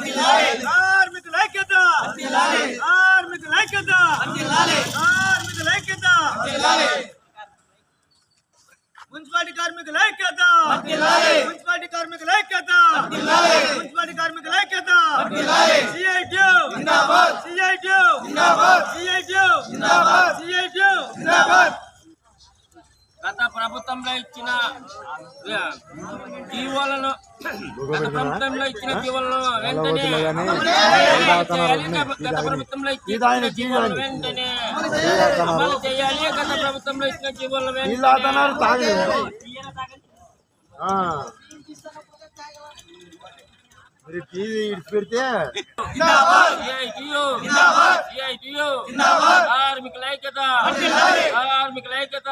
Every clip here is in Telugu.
కార్మికుల ఐక్యత కార్మికుల ఐక్యత కార్మికుల ఐక్యత మున్సిపాలిటీ కార్మికుల ఐక్యత మున్సిపాలిటీ కార్మికుల ఐక్యత మున్సిపాలిటీ కార్మికుల ఐక్యత సిఐటి సిఐటి సిఐటి సిఐటి గత ప్రభుత్వంలో ఇచ్చిన జీవోలను గత ప్రభుత్వంలో ఇచ్చిన జీవోలను వెంటనే. గత ప్రభుత్వంలో ఇచ్చిన జీవోలను వెంటనే అమలు చేయాలి. గత ప్రభుత్వంలో ఇచ్చిన జీవోలను మరి టీవీ కార్మికుల ఐక్యత. కార్మికుల ఐక్యత.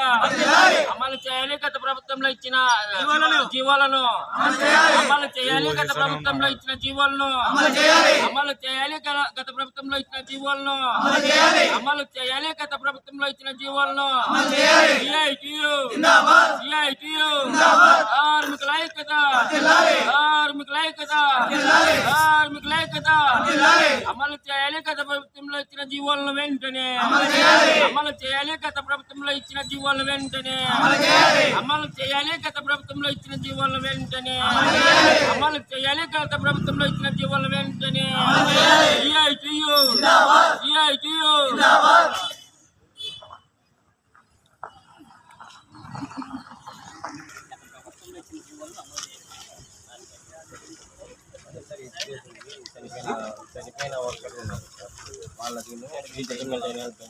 అమలు చేయాలి గత ప్రభుత్వంలో ఇచ్చిన జీవోలను. అమలు చేయాలి. గత ప్రభుత్వంలో ఇచ్చిన జీవోలను. అమలు చేయాలి. గత ప్రభుత్వంలో ఇచ్చిన జీవోలను. అమలు చేయాలి. గత ప్రభుత్వంలో ఇచ్చిన జీవోలను. కార్మికుల ఐక్యత. ఐక్యత కార్మికుల ఐక్యత అమలు చేయాలి. గత ప్రభుత్వంలో ఇచ్చిన జీవోలను వెంటనే. అమలు చేయాలి. గత ప్రభుత్వంలో ఇచ్చిన జీవోలను వెంటనే. అమలు చేయాలి. గత ప్రభుత్వంలో ఇచ్చిన జీవోలను వెంటనే. అమలు చేయాలి. గత ప్రభుత్వంలో ఇచ్చిన జీవోలను వెంటనే. సిఐటియు. సిఐటియు చనిపోయిన వర్కర్ ఉన్నారు సార్. వాళ్ళకి రీటైర్మెంట్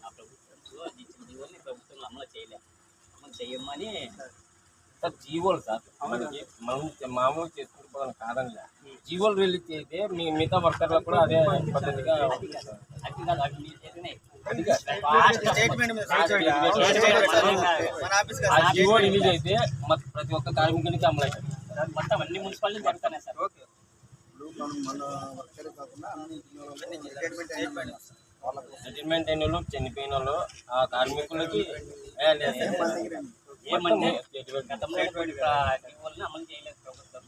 ఆ ప్రభుత్వంలో ఇచ్చిన జీవోని ప్రభుత్వం అమలు చేయలేము అమలు చేయమని సార్ జీవోలు సార్. మనకి మనం మామూలు చేసుకుంటున్నాం కాదని జీవోలు రిలీజ్ చేస్తే మీ మిగతా వర్కర్లకు కూడా అదే పద్ధతిగా జీవో రిలీజ్ అయితే మొత్తం ప్రతి ఒక్క కార్మికునికి అమలు అవుతుంది మొత్తం అన్ని మున్సిపాలిటీ జరుగుతున్నాయి సార్ ఓకే రిటైర్మెంట్ అయిన వాళ్ళు చనిపోయిన వాళ్ళు ఆ కార్మికులకి ఏ, ఏమంటే. గతంలో అమలు చేయలేదు ప్రభుత్వం.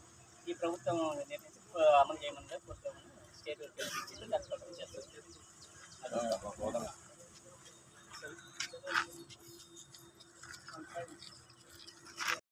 ఈ ప్రభుత్వం నిర్ణయించి అమలు చేయమని ప్రభుత్వం స్టేట్ దాని ప్రకారం